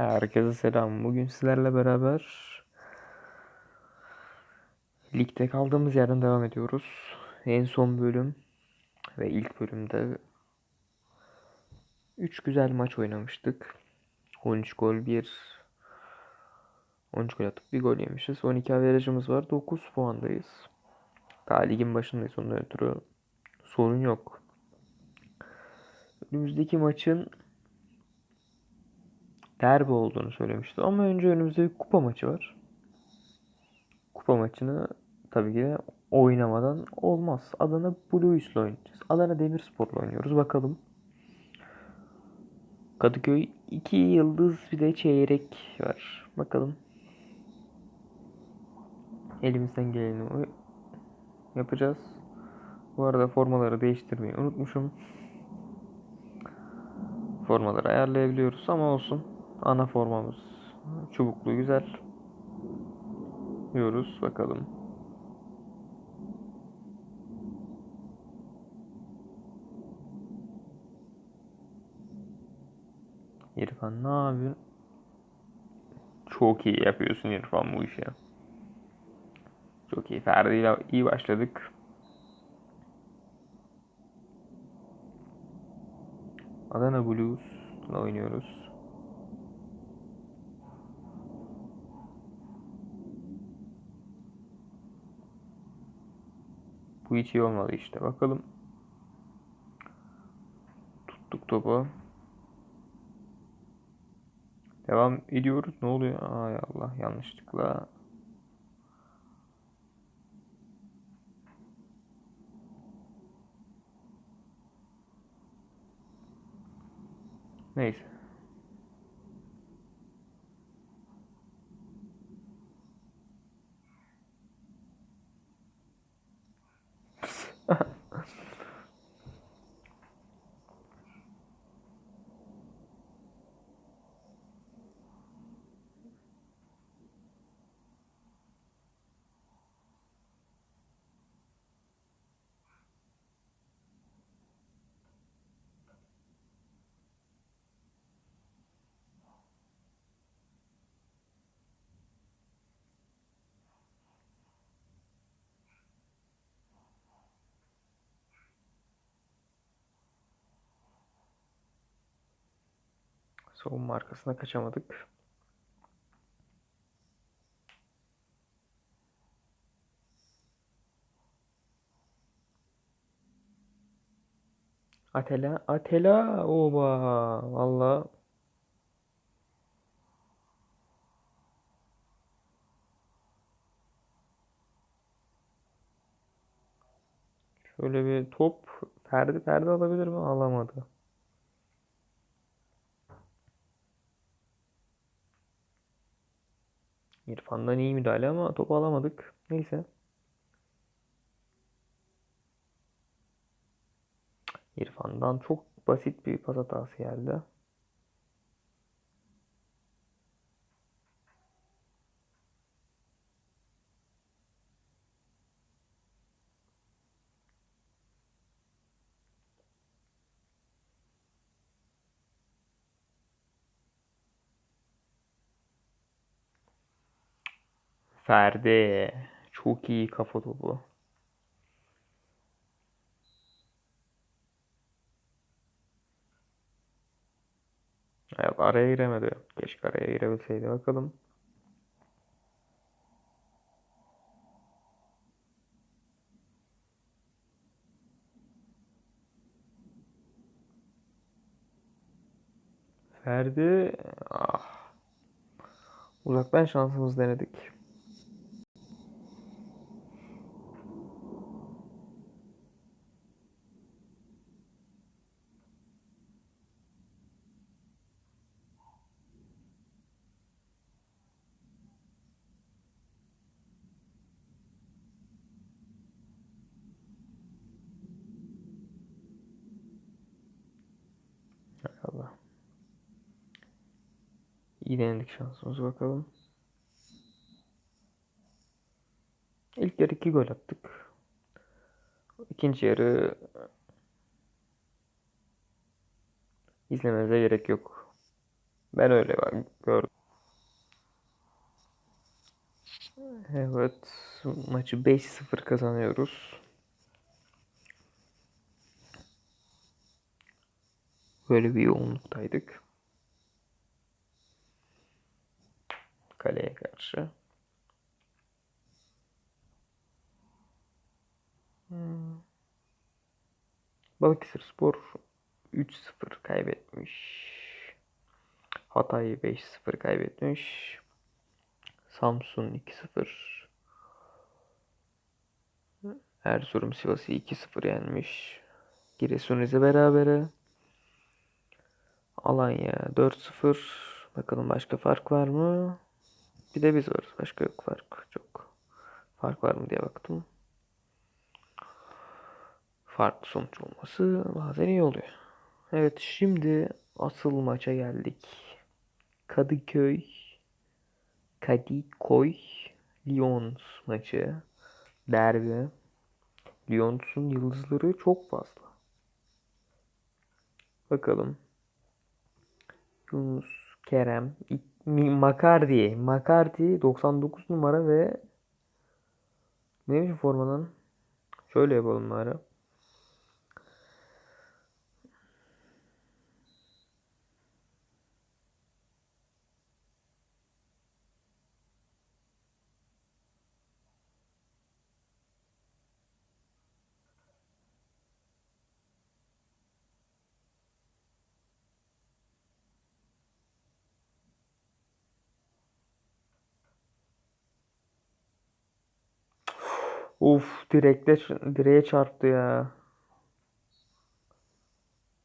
Herkese selam. Bugün sizlerle beraber ligde kaldığımız yerden devam ediyoruz. En son bölüm ve ilk bölümde 3 güzel maç oynamıştık. 13 gol 1 13 gol atıp 1 gol yemişiz. 12 averajımız var. 9 puandayız. Daha ligin başındayız. Ondan ötürü sorun yok. Önümüzdeki maçın derbi olduğunu söylemiştim. Ama önce önümüzde bir kupa maçı var. Kupa maçını tabii ki de oynamadan olmaz. Adana Blues ile oynayacağız. Adana Demirspor'la oynuyoruz. Bakalım. Kadıköy 2 yıldız bir de çeyrek var. Bakalım. Elimizden geleni yapacağız. Bu arada formaları değiştirmeyi unutmuşum. Formaları ayarlayabiliyoruz ama olsun. Ana formamız çubuklu güzel. Diyoruz bakalım. İrfan ne yapıyorsun? Çok iyi yapıyorsun İrfan bu işi. Çok iyi. Ferdi ile iyi başladık. Adana Blues ile oynuyoruz. Bu hiç iyi olmadı işte. Bakalım. Tuttuk topu. Devam ediyoruz. Ne oluyor? Ay Allah yanlışlıkla. Neyse. Savunma arkasına kaçamadık. Atela, Atela, oba, valla. Şöyle bir top, Ferdi, Ferdi alabilir mi? Alamadı. İrfan'dan iyi müdahale ama topu alamadık. Neyse. İrfan'dan çok basit bir pas hatası geldi. Ferdi. Çok iyi kafa topu. Evet, araya giremedi. Keşke araya girebilseydi. Bakalım. Ferdi. Ah. Uzaktan şansımız denedik. İyi şansımız bakalım. İlk yarı iki gol attık. İkinci yarı izlemenize gerek yok. Ben öyle bak gördüm. Evet. Maçı 5-0 kazanıyoruz. Böyle bir yoğunluktaydık. Kaleye karşı. Hmm. Balıkesirspor 3-0 kaybetmiş. Hatay 5-0 kaybetmiş. Samsun 2-0. Erzurum Sivas'ı 2-0 yenmiş. Giresun Rize berabere. Alanya 4-0. Bakalım başka fark var mı? Bir de biz varız. Başka yok fark. Çok fark var mı diye baktım. Farklı sonuç olması bazen iyi oluyor. Evet şimdi asıl maça geldik. Kadıköy Kadıköy Lyons maçı. Derbi. Lyons'un yıldızları çok fazla. Bakalım. Yunus, Kerem, Makardi. Makardi 99 numara ve neymiş formanın? Şöyle yapalım bari. Uf direkte direğe çarptı ya.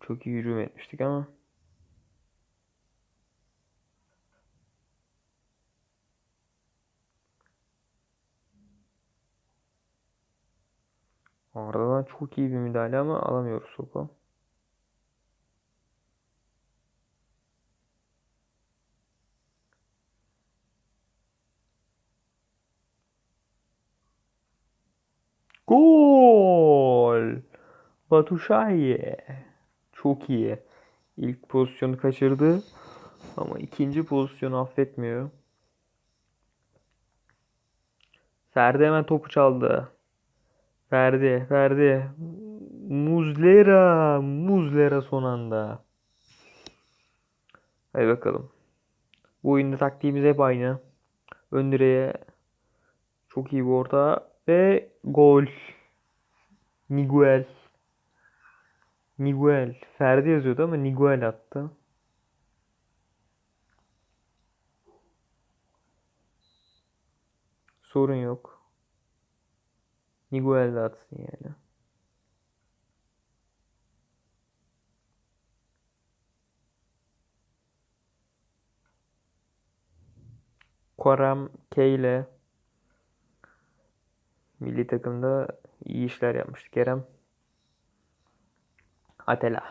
Çok iyi hücum etmiştik ama. Arda'dan çok iyi bir müdahale ama alamıyoruz topu. Gol! Batu Şahin. Çok iyi. İlk pozisyonu kaçırdı. Ama ikinci pozisyonu affetmiyor. Ferdi hemen topu çaldı. Ferdi, Ferdi. Muzlera, Muzlera son anda. Hadi bakalım. Bu oyunda taktiğimiz hep aynı. Ön direğe çok iyi bir orta ve gol. Miguel. Miguel. Ferdi yazıyordu ama Miguel attı. Sorun yok. Miguel de atsın yani. Koram K ile milli takımda iyi işler yapmıştı Kerem. Atela.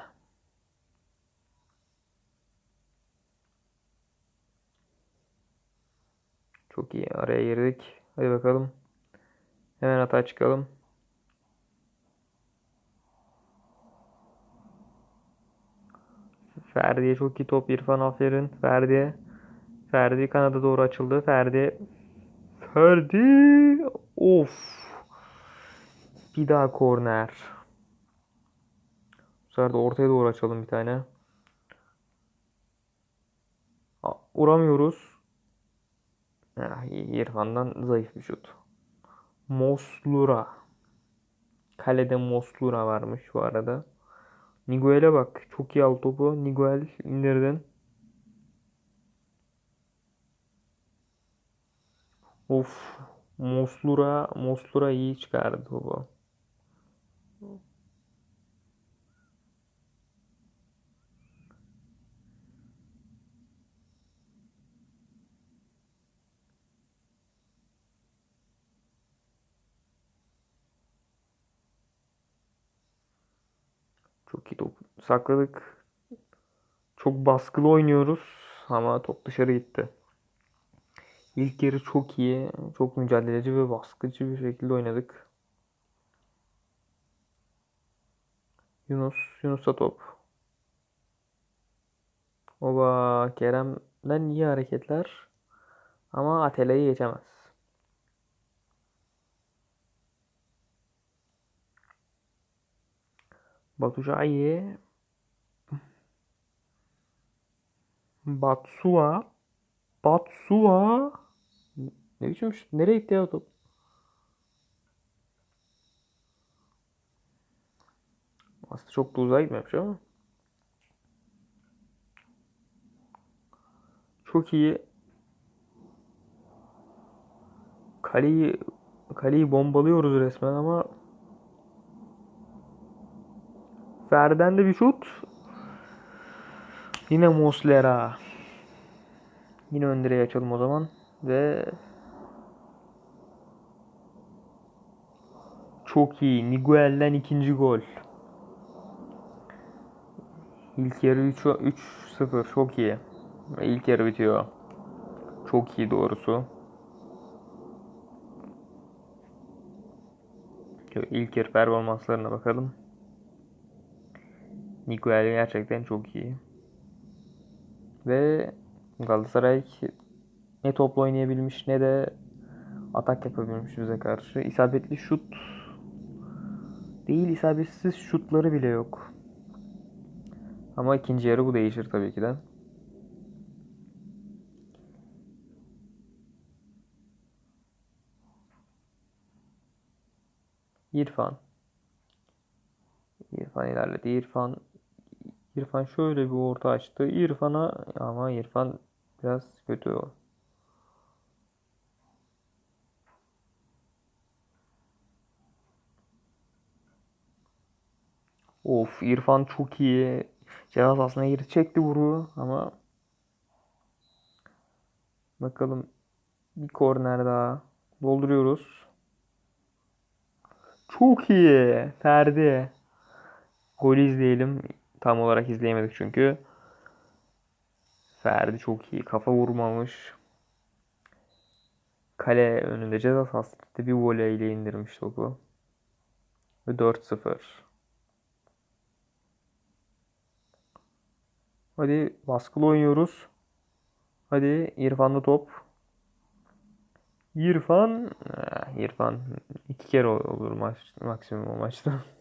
Çok iyi. Araya girdik. Hadi bakalım. Hemen hata çıkalım. Ferdi'ye çok iyi top. İrfan aferin. Ferdi'ye. Ferdi kanada doğru açıldı. Ferdi. Ferdi. Of. Bir daha korner. Sefer de ortaya doğru açalım bir tane. Uramıyoruz. Ah, İrfan'dan zayıf bir şut. Moslura. Kalede Moslura varmış bu arada. Niguel'e bak. Çok iyi al topu. Niguel indirdin. Of. Moslura, Moslura iyi çıkardı topu. Çok iyi top sakladık. Çok baskılı oynuyoruz ama top dışarı gitti. İlk yarı çok iyi, çok mücadeleci ve baskıcı bir şekilde oynadık. Yunus, Yunus'a top. Oba Kerem'den iyi hareketler. Ama Atela'yı geçemez. Batu Şahin. Batsua. Batsua. Ne biçim? Nereye gitti ya top? Aslında çok da uzağa gitmemiş ama. Çok iyi. Kaleyi kaleyi bombalıyoruz resmen ama Ferden de bir şut. Yine Muslera. Yine ön direğe açalım o zaman. Ve çok iyi. Miguel'den ikinci gol. İlk yarı 3-0. Çok iyi. İlk yarı bitiyor. Çok iyi doğrusu. İlk yarı performanslarına bakalım. Miguel gerçekten çok iyi. Ve Galatasaray ne topla oynayabilmiş ne de atak yapabilmiş bize karşı. İsabetli şut değil isabetsiz şutları bile yok. Ama ikinci yarı bu değişir tabii ki de. İrfan. İrfan ilerledi. İrfan İrfan şöyle bir orta açtı. İrfan'a ama İrfan biraz kötü o. Of İrfan çok iyi. Ceza sahasına girdi çekti vuru ama bakalım bir korner daha dolduruyoruz. Çok iyi Ferdi. Golü izleyelim. Tam olarak izleyemedik çünkü. Ferdi çok iyi. Kafa vurmamış. Kale önünde ceza sahasında bir voleyle indirmiş topu. Ve 4-0. Hadi baskılı oynuyoruz. Hadi İrfan'lı top. İrfan, eh, İrfan iki kere olur maç maksimum maçta.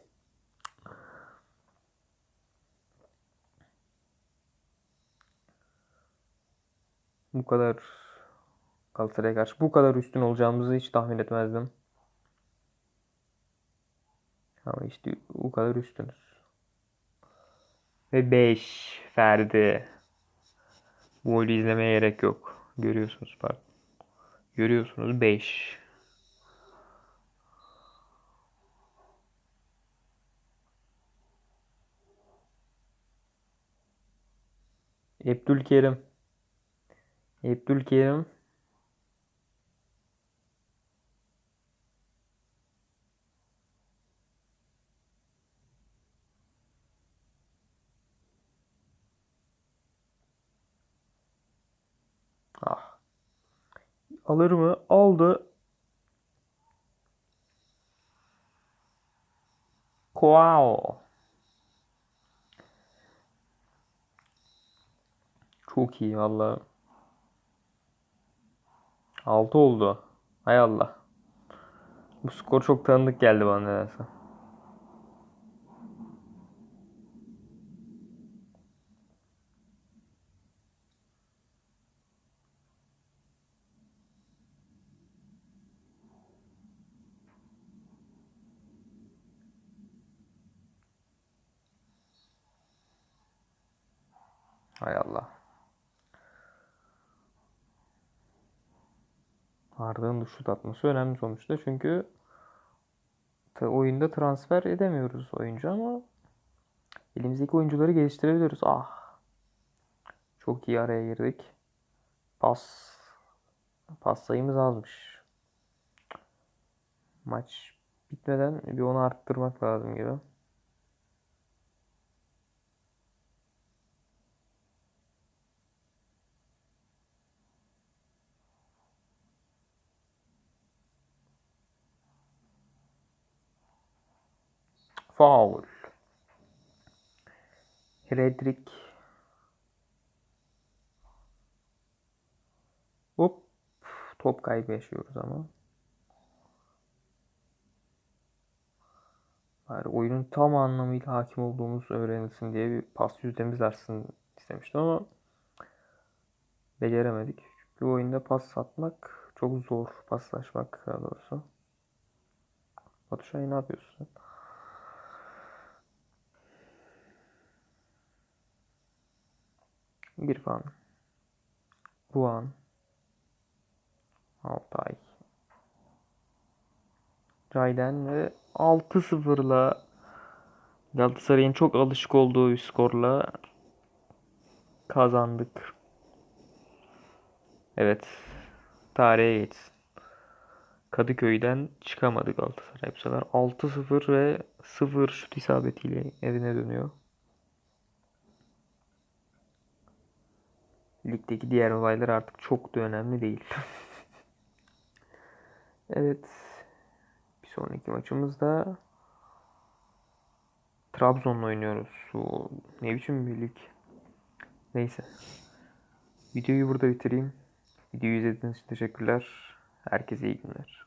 Bu kadar Galatasaray'a karşı bu kadar üstün olacağımızı hiç tahmin etmezdim. Ama işte bu kadar üstünüz. Ve 5 Ferdi. Bu golü izlemeye gerek yok. Görüyorsunuz pardon. Görüyorsunuz 5. Abdülkerim. Abdülkerim. Ah. Alır mı? Aldı. Wow. Çok iyi valla. 6 oldu. Hay Allah. Bu skor çok tanıdık geldi bana nedense. Hay Allah. Arda'nın da şut atması önemli sonuçta. Çünkü oyunda transfer edemiyoruz oyuncu ama elimizdeki oyuncuları geliştirebiliyoruz. Ah. Çok iyi araya girdik. Pas pas sayımız azmış. Maç bitmeden bir onu arttırmak lazım gibi. Foul. Redrick Hop. Top kaybı yaşıyoruz ama. Bari oyunun tam anlamıyla hakim olduğumuz öğrenilsin diye bir pas yüzdemiz artsın istemiştim ama beceremedik. Çünkü oyunda pas atmak çok zor. Paslaşmak daha doğrusu. Batu Şahin ne yapıyorsun İrfan. Ruan. Altay. Cayden ve 6-0'la Galatasaray'ın çok alışık olduğu bir skorla kazandık. Evet. Tarihe geçsin. Kadıköy'den çıkamadı Galatasaray bu sefer. 6-0 ve 0 şut isabetiyle evine dönüyor. Ligdeki diğer olaylar artık çok da önemli değil. evet. Bir sonraki maçımızda Trabzon'la oynuyoruz. O ne biçim bir lig. Neyse. Videoyu burada bitireyim. Videoyu izlediğiniz için teşekkürler. Herkese iyi günler.